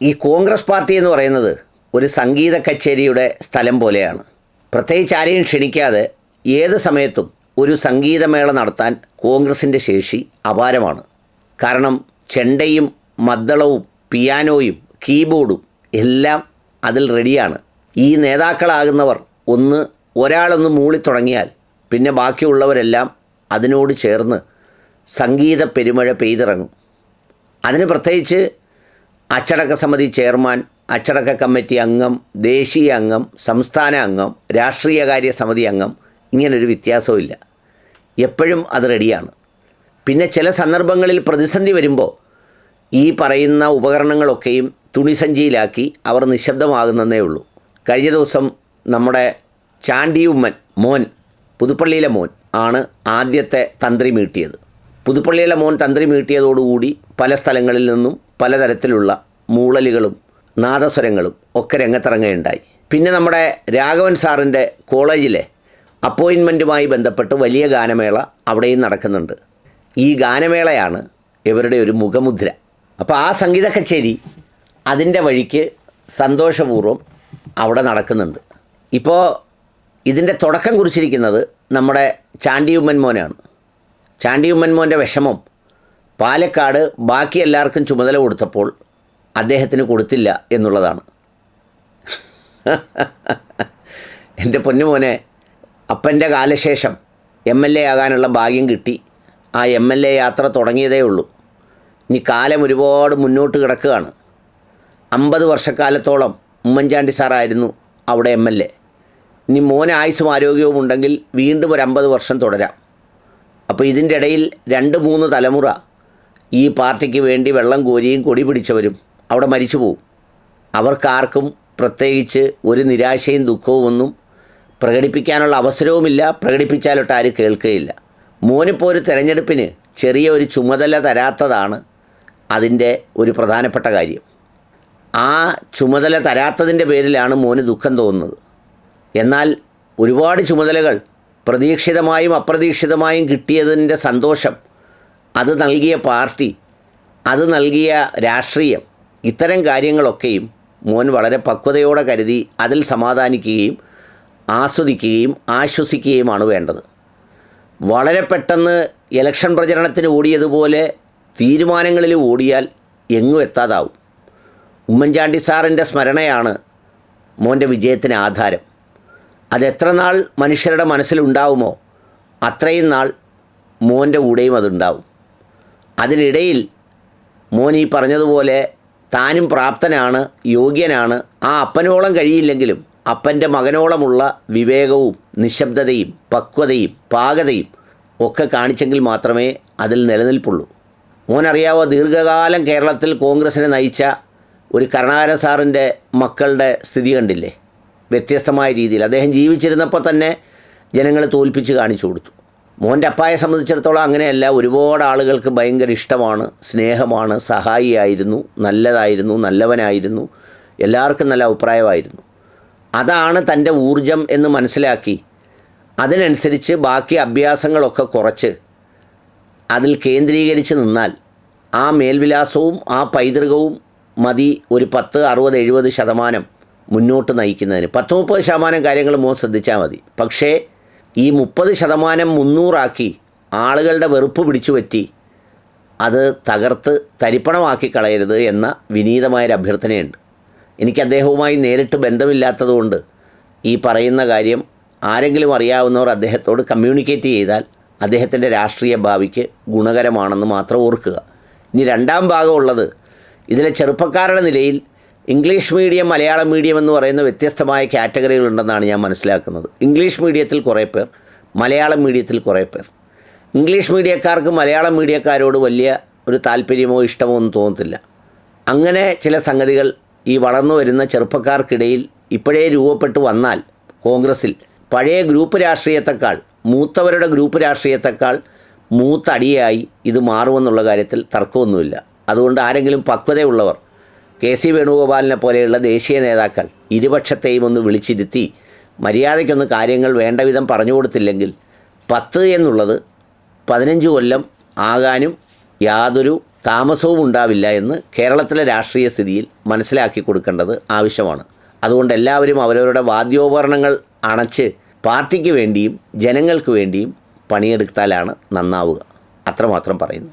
ഈ കോൺഗ്രസ് പാർട്ടി എന്ന് പറയുന്നത് ഒരു സംഗീത കച്ചേരിയുടെ സ്ഥലം പോലെയാണ്. പ്രത്യേകിച്ച് ആരെയും ക്ഷണിക്കാതെ ഏത് സമയത്തും ഒരു സംഗീതമേള നടത്താൻ കോൺഗ്രസിന്റെ ശേഷി അപാരമാണ്. കാരണം ചെണ്ടയും മദ്ദളവും പിയാനോയും കീബോർഡും എല്ലാം അതിൽ റെഡിയാണ്. ഈ നേതാക്കളാകുന്നവർ ഒന്ന് ഒരാളൊന്ന് മൂളിത്തുടങ്ങിയാൽ പിന്നെ ബാക്കിയുള്ളവരെല്ലാം അതിനോട് ചേർന്ന് സംഗീത പെരുമഴ പെയ്തിറങ്ങും. അതിന് പ്രത്യേകിച്ച് അച്ചടക്ക സമിതി ചെയർമാൻ അച്ചടക്ക കമ്മിറ്റി അംഗം ദേശീയ അംഗം സംസ്ഥാന അംഗം രാഷ്ട്രീയകാര്യ സമിതി അംഗം ഇങ്ങനൊരു വ്യത്യാസവുമില്ല എപ്പോഴും അത് റെഡിയാണ്. പിന്നെ ചില സന്ദർഭങ്ങളിൽ പ്രതിസന്ധി വരുമ്പോൾ ഈ പറയുന്ന ഉപകരണങ്ങളൊക്കെയും തുണിസഞ്ചിയിലാക്കി അവർ നിശബ്ദമാകുന്നതേ ഉള്ളൂ. കഴിഞ്ഞ ദിവസം നമ്മുടെ ചാണ്ടിയുമ്മൻ മോൻ പുതുപ്പള്ളിയിലെ മോൻ ആണ് ആദ്യത്തെ തന്ത്രി മീട്ടിയത്. പുതുപ്പള്ളിയിലെ മോൻ തന്ത്രി മീട്ടിയതോടുകൂടി പല സ്ഥലങ്ങളിൽ നിന്നും പലതരത്തിലുള്ള മൂളലുകളും നാദസ്വരങ്ങളും ഒക്കെ രംഗത്തിറങ്ങുകയുണ്ടായി. പിന്നെ നമ്മുടെ രാഘവൻ സാറിന്റെ കോളേജിലെ അപ്പോയിൻമെന്റുമായി ബന്ധപ്പെട്ട് വലിയ ഗാനമേള അവിടെയും നടക്കുന്നുണ്ട്. ഈ ഗാനമേളയാണ് ഇവരുടെ ഒരു മുഖമുദ്ര. അപ്പോൾ ആ സംഗീത കച്ചേരി അതിന്റെ വഴിക്ക് സന്തോഷപൂർവം അവിടെ നടക്കുന്നുണ്ട്. ഇപ്പോൾ ഇതിന്റെ തുടക്കം കുറിച്ചിരിക്കുന്നത് നമ്മുടെ ചാണ്ടിയുമ്മൻ മോനാണ്. ചാണ്ടിയുമ്മൻ ഉമ്മൻമോന്റെ വിഷമം. പാലക്കാട് ബാക്കി എല്ലാവർക്കും ചുമതല കൊടുത്തപ്പോൾ അദ്ദേഹത്തിന് കൊടുത്തില്ല എന്നുള്ളതാണ്. എന്റെ പൊന്നുമോനെ അപ്പന്റെ കാലശേഷം എം എൽ എ ആകാനുള്ള ഭാഗ്യം കിട്ടി. ആ എം എൽ എ യാത്ര തുടങ്ങിയതേ ഉള്ളൂ. ഇനി കാലം ഒരുപാട് മുന്നോട്ട് കിടക്കുകയാണ്. അമ്പത് വർഷക്കാലത്തോളം ഉമ്മൻചാണ്ടി സാറായിരുന്നു അവിടെ എം എൽ എ. ഇനി മോന് ആയുസ്സും ആരോഗ്യവും ഉണ്ടെങ്കിൽ വീണ്ടും ഒരു അമ്പത് വർഷം തുടരാം. അപ്പോൾ ഇതിന്റെ ഇടയിൽ രണ്ട് മൂന്ന് തലമുറ ഈ പാർട്ടിക്ക് വേണ്ടി വെള്ളം കോരിയും കൊടി പിടിച്ചവരും അവിടെ മരിച്ചു പോവും. അവർക്കാർക്കും പ്രത്യേകിച്ച് ഒരു നിരാശയും ദുഃഖവും ഒന്നും പ്രകടിപ്പിക്കാനുള്ള അവസരവുമില്ല. പ്രകടിപ്പിച്ചാലൊട്ട് ആരും കേൾക്കുകയില്ല. മോനിപ്പോൾ ഒരു തെരഞ്ഞെടുപ്പിന് ചെറിയ ഒരു ചുമതല തരാത്തതാണ് അതിന്റെ ഒരു പ്രധാനപ്പെട്ട കാര്യം. ആ ചുമതല തരാത്തതിന്റെ പേരിലാണ് മോന് ദുഃഖം തോന്നുന്നത്. എന്നാൽ ഒരുപാട് ചുമതലകൾ പ്രതീക്ഷിതമായും അപ്രതീക്ഷിതമായും കിട്ടിയതിന്റെ സന്തോഷം അത് നൽകിയ പാർട്ടി അത് നൽകിയ രാഷ്ട്രീയം ഇത്തരം കാര്യങ്ങളൊക്കെയും മോൻ വളരെ പക്വതയോടെ കരുതി അതിൽ സമാധാനിക്കുകയും ആസ്വദിക്കുകയും ആശ്വസിക്കുകയുമാണ് വേണ്ടത്. വളരെ പെട്ടെന്ന് ഇലക്ഷൻ പ്രചരണത്തിന് ഓടിയതുപോലെ തീരുമാനങ്ങളിൽ ഓടിയാൽ എങ്ങും എത്താതാവും. ഉമ്മൻചാണ്ടി സാറിന്റെ സ്മരണയാണ് മോന്റെ വിജയത്തിന് ആധാരം. അതെത്ര നാൾ മനുഷ്യരുടെ മനസ്സിലുണ്ടാവുമോ അത്രയും നാൾ മോന്റെ കൂടെയും അതുണ്ടാവും. അതിനിടയിൽ മോൻ ഈ പറഞ്ഞതുപോലെ താനും പ്രാപ്തനാണ് യോഗ്യനാണ് ആ അപ്പനോളം കഴിയില്ലെങ്കിലും അപ്പന്റെ മകനോളമുള്ള വിവേകവും നിശബ്ദതയും പക്വതയും പാകതയും ഒക്കെ കാണിച്ചെങ്കിൽ മാത്രമേ അതിൽ നിലനിൽപ്പുള്ളൂ. മോനറിയാവോ ദീർഘകാലം കേരളത്തിൽ കോൺഗ്രസിനെ നയിച്ച ഒരു കരുണാകരൻ സാറിന്റെ മക്കളുടെ സ്ഥിതി കണ്ടില്ലേ? വ്യത്യസ്തമായ രീതിയിൽ. അദ്ദേഹം ജീവിച്ചിരുന്നപ്പോൾ തന്നെ ജനങ്ങളെ തോൽപ്പിച്ച് കാണിച്ചു കൊടുത്തു. മോന്റെ അപ്പായെ സംബന്ധിച്ചിടത്തോളം അങ്ങനെയല്ല ഒരുപാട് ആളുകൾക്ക് ഭയങ്കര ഇഷ്ടമാണ് സ്നേഹമാണ് സഹായിയായിരുന്നു നല്ലതായിരുന്നു നല്ലവനായിരുന്നു എല്ലാവർക്കും നല്ല അഭിപ്രായമായിരുന്നു. അതാണ് തന്റെ ഊർജം എന്ന് മനസ്സിലാക്കി അതിനനുസരിച്ച് ബാക്കി അഭ്യാസങ്ങളൊക്കെ കുറച്ച് അതിൽ കേന്ദ്രീകരിച്ച് നിന്നാൽ ആ മേൽവിലാസവും ആ പൈതൃകവും മതി ഒരു പത്ത് അറുപത് എഴുപത് ശതമാനം മുന്നോട്ട് നയിക്കുന്നതിന്. പത്ത് മുപ്പത് ശതമാനം കാര്യങ്ങൾ മോൻ ശ്രദ്ധിച്ചാൽ മതി. പക്ഷേ ഈ മുപ്പത് ശതമാനം മുന്നൂറാക്കി ആളുകളുടെ വെറുപ്പ് പിടിച്ചു പറ്റി അത് തകർത്ത് തരിപ്പണമാക്കി കളയരുത് എന്ന വിനീതമായൊരു അഭ്യർത്ഥനയുണ്ട്. എനിക്ക് അദ്ദേഹവുമായി നേരിട്ട് ബന്ധമില്ലാത്തതുകൊണ്ട് ഈ പറയുന്ന കാര്യം ആരെങ്കിലും അറിയാവുന്നവർ അദ്ദേഹത്തോട് കമ്മ്യൂണിക്കേറ്റ് ചെയ്താൽ അദ്ദേഹത്തിന്റെ രാഷ്ട്രീയ ഭാവിക്ക് ഗുണകരമാണെന്ന് മാത്രം ഓർക്കുക. ഇനി രണ്ടാം ഭാഗമുള്ളത് ഇതിലെ ചെറുപ്പക്കാരുടെ നിലയിൽ ഇംഗ്ലീഷ് മീഡിയം മലയാളം മീഡിയം എന്ന് പറയുന്ന വ്യത്യസ്തമായ കാറ്റഗറികളുണ്ടെന്നാണ് ഞാൻ മനസ്സിലാക്കുന്നത്. ഇംഗ്ലീഷ് മീഡിയത്തിൽ കുറേ പേർ മലയാളം മീഡിയത്തിൽ കുറേ പേർ. ഇംഗ്ലീഷ് മീഡിയക്കാർക്ക് മലയാളം മീഡിയക്കാരോട് വലിയ ഒരു താല്പര്യമോ ഇഷ്ടമോ ഒന്നും തോന്നത്തില്ല. അങ്ങനെ ചില സംഗതികൾ ഈ വളർന്നു വരുന്ന ചെറുപ്പക്കാർക്കിടയിൽ ഇപ്പോഴേ രൂപപ്പെട്ടു വന്നാൽ കോൺഗ്രസ്സിൽ പഴയ ഗ്രൂപ്പ് രാഷ്ട്രീയത്തെക്കാൾ മൂത്തവരുടെ ഗ്രൂപ്പ് രാഷ്ട്രീയത്തെക്കാൾ മൂത്തടിയായി ഇത് മാറുമെന്നുള്ള കാര്യത്തിൽ തർക്കമൊന്നുമില്ല. അതുകൊണ്ട് ആരെങ്കിലും പക്വതയുള്ളവർ കെ സി വേണുഗോപാലിനെ പോലെയുള്ള ദേശീയ നേതാക്കൾ ഇരുപക്ഷത്തെയും ഒന്ന് വിളിച്ചിരുത്തി മര്യാദയ്ക്കൊന്ന് കാര്യങ്ങൾ വേണ്ട വിധം പറഞ്ഞു കൊടുത്തില്ലെങ്കിൽ പത്ത് എന്നുള്ളത് പതിനഞ്ച് കൊല്ലം ആകാനും യാതൊരു താമസവും ഉണ്ടാവില്ല എന്ന് കേരളത്തിലെ രാഷ്ട്രീയ സ്ഥിതിയിൽ മനസ്സിലാക്കി കൊടുക്കേണ്ടത് ആവശ്യമാണ്. അതുകൊണ്ട് എല്ലാവരും അവരവരുടെ വാദ്യോപകരണങ്ങൾ അണച്ച് പാർട്ടിക്ക് വേണ്ടിയും ജനങ്ങൾക്ക് വേണ്ടിയും പണിയെടുത്താലാണ് നന്നാവുക. അത്രമാത്രം പറയുന്നു.